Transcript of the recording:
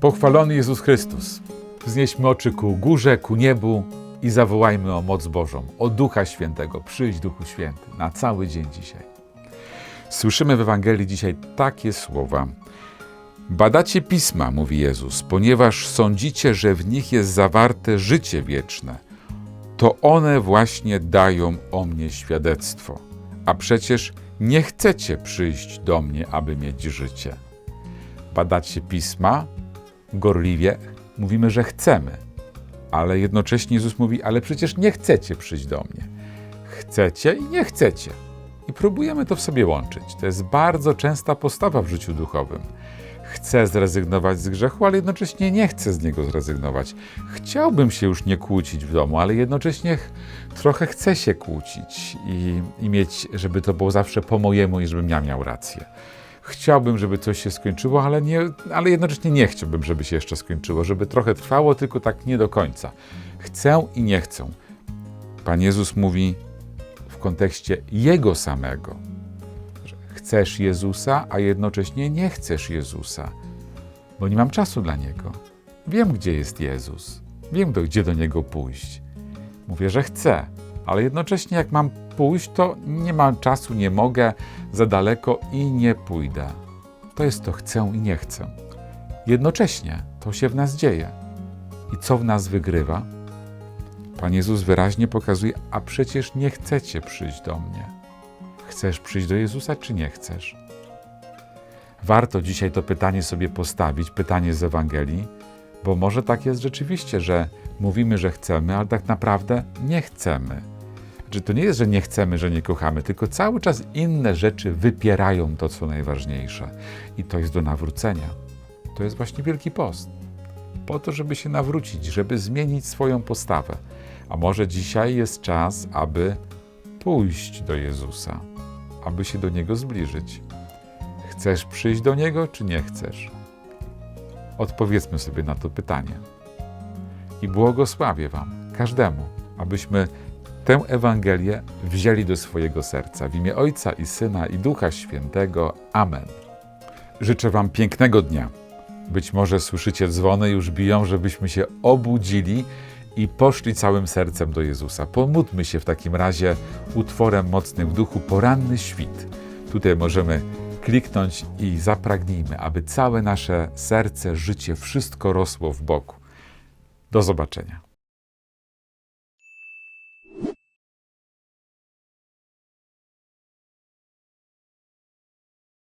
Pochwalony Jezus Chrystus. Wznieśmy oczy ku górze, ku niebu i zawołajmy o moc Bożą, o Ducha Świętego. Przyjdź Duchu Święty na cały dzień dzisiaj. Słyszymy w Ewangelii dzisiaj takie słowa. Badacie pisma, mówi Jezus, ponieważ sądzicie, że w nich jest zawarte życie wieczne. To one właśnie dają o mnie świadectwo. A przecież nie chcecie przyjść do mnie, aby mieć życie. Badacie pisma, gorliwie mówimy, że chcemy, ale jednocześnie Jezus mówi, ale przecież nie chcecie przyjść do mnie. Chcecie i nie chcecie. I próbujemy to w sobie łączyć. To jest bardzo częsta postawa w życiu duchowym. Chcę zrezygnować z grzechu, ale jednocześnie nie chcę z niego zrezygnować. Chciałbym się już nie kłócić w domu, ale jednocześnie ch- trochę chcę się kłócić i, i mieć, żeby to było zawsze po mojemu i żebym ja miał rację. Chciałbym, żeby coś się skończyło, ale, nie, ale jednocześnie nie chciałbym, żeby się jeszcze skończyło, żeby trochę trwało, tylko tak nie do końca. Chcę i nie chcę. Pan Jezus mówi w kontekście Jego samego, chcesz Jezusa, a jednocześnie nie chcesz Jezusa, bo nie mam czasu dla Niego. Wiem, gdzie jest Jezus, wiem, do, gdzie do Niego pójść. Mówię, że chcę, ale jednocześnie jak mam pójść, to nie mam czasu, nie mogę, za daleko i nie pójdę. To jest to chcę i nie chcę. Jednocześnie to się w nas dzieje. I co w nas wygrywa? Pan Jezus wyraźnie pokazuje, a przecież nie chcecie przyjść do mnie. Chcesz przyjść do Jezusa, czy nie chcesz? Warto dzisiaj to pytanie sobie postawić, pytanie z Ewangelii, bo może tak jest rzeczywiście, że mówimy, że chcemy, ale tak naprawdę nie chcemy. Że to nie jest, że nie chcemy, że nie kochamy, tylko cały czas inne rzeczy wypierają to, co najważniejsze. I to jest do nawrócenia. To jest właśnie Wielki Post. Po to, żeby się nawrócić, żeby zmienić swoją postawę. A może dzisiaj jest czas, aby pójść do Jezusa, aby się do Niego zbliżyć. Chcesz przyjść do Niego, czy nie chcesz? Odpowiedzmy sobie na to pytanie. I błogosławię Wam, każdemu, abyśmy tę Ewangelię wzięli do swojego serca. W imię Ojca i Syna i Ducha Świętego. Amen. Życzę Wam pięknego dnia. Być może słyszycie dzwony już biją, żebyśmy się obudzili i poszli całym sercem do Jezusa. Pomódlmy się w takim razie utworem mocnym w duchu Poranny Świt. Tutaj możemy kliknąć i zapragnijmy, aby całe nasze serce, życie, wszystko rosło w boku. Do zobaczenia.